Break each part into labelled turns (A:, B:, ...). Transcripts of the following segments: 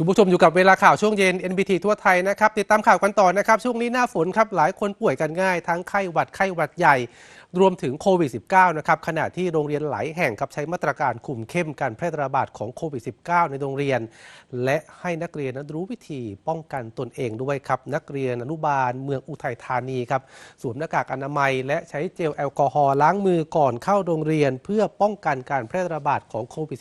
A: คุณผู้ชมอยู่กับเวลาข่าวช่วงเย็น NBT ทั่วไทยนะครับ ติดตามข่าวกันต่อนะครับ ช่วงนี้หน้าฝนครับ หลายคนป่วยกันง่าย ทั้งไข้หวัดไข้หวัดใหญ่ รวมถึงโควิด -19 นะครับขณะที่โรงเรียนหลายแห่งครับใช้มาตรการคุมเข้มการแพร่ระบาดของโควิด -19 ในโรงเรียน และให้นักเรียนนั้นรู้วิธีป้องกันตนเองด้วยครับนักเรียนอนุบาลเมืองอุทัยธานีครับสวมหน้ากากอนามัย และใช้เจลแอลกอฮอล์ล้างมือก่อนเข้าโรงเรียน เพื่อป้องกันการแพร่ระบาดของโควิด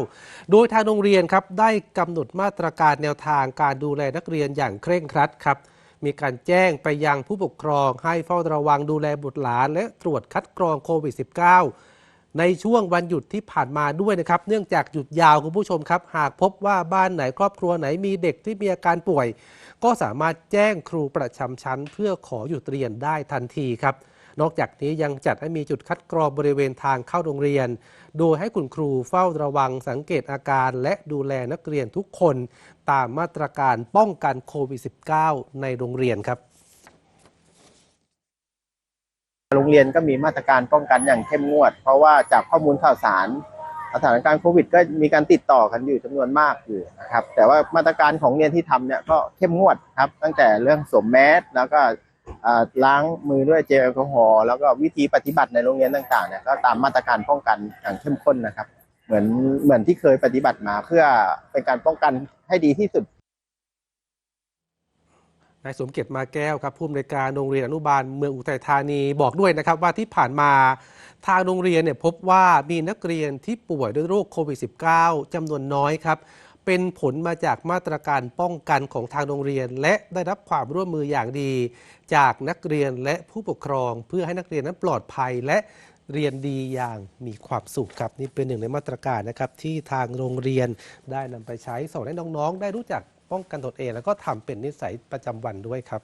A: -19 โดยทางโรงเรียนครับได้กำหนดมาตรการแนวทางการดูแลนักเรียนอย่างเคร่งครัดครับ มีการแจ้งไปยังผู้ปกครองให้เฝ้าระวังดูแลบุตรหลาน และตรวจคัดกรองโควิด -19 ในช่วงวันหยุดที่ผ่านมาด้วยนะครับ เนื่องจากหยุดยาวคุณผู้ชมครับ หากพบว่าบ้านไหนครอบครัวไหนมีเด็กที่มีอาการป่วย ก็สามารถแจ้งครูประจำชั้น เพื่อขอหยุดเรียนได้ทันทีครับ นอกจากนี้ยังจัดให้มีจุดคัดกรองบริเวณทางเข้าโรงเรียน โดยให้คุณครูเฝ้าระวังสังเกตอาการ และดูแลนักเรียนทุกคน ตามมาตรการป้องกันโควิด -19 ในโรงเรียนครับ
B: โรงเรียนก็มีมาตรการป้องกันอย่างเข้มงวด เพราะว่าจากข้อมูลข่าวสารสถานการณ์โควิด ก็มีการติดต่อกันอยู่จำนวนมากอยู่นะครับแต่ว่ามาตรการของเรียนที่ทำเนี่ยก็เข้มงวดครับ ตั้งแต่เรื่องสวมแมสแล้วก็ ล้างมือด้วยเจลแอลกอฮอล์แล้วก็วิธีปฏิบัติในโรงเรียนต่างๆเนี่ยก็ตามมาตรการป้องกันอย่างเข้มข้นนะครับ เหมือนเหมือนที่เคยปฏิบัติมาเพื่อเป็นการป้องกันให้ดีที่สุด
A: นายสมเกียรติมาแก้วครับผู้อำนวยการโรงเรียนอนุบาลเมืองอุทัยธานีบอกด้วยนะครับว่าที่ผ่านมาทางโรงเรียนเนี่ยพบว่ามีนักเรียนที่ป่วยด้วยโรคโควิด -19 จำนวนน้อยครับ เป็นผลมาจากมาตรการป้องกันของทางโรงเรียน และได้รับความร่วมมืออย่างดี จากนักเรียนและผู้ปกครอง เพื่อให้นักเรียนนั้นปลอดภัยและเรียนดีอย่างมีความสุขครับนี่เป็นหนึ่งในมาตรการนะครับที่ทางโรงเรียนได้นำไปใช้สอนให้น้องๆ ได้รู้จักป้องกันตนเอง แล้วก็ทำเป็นนิสัยประจำวันด้วยครับ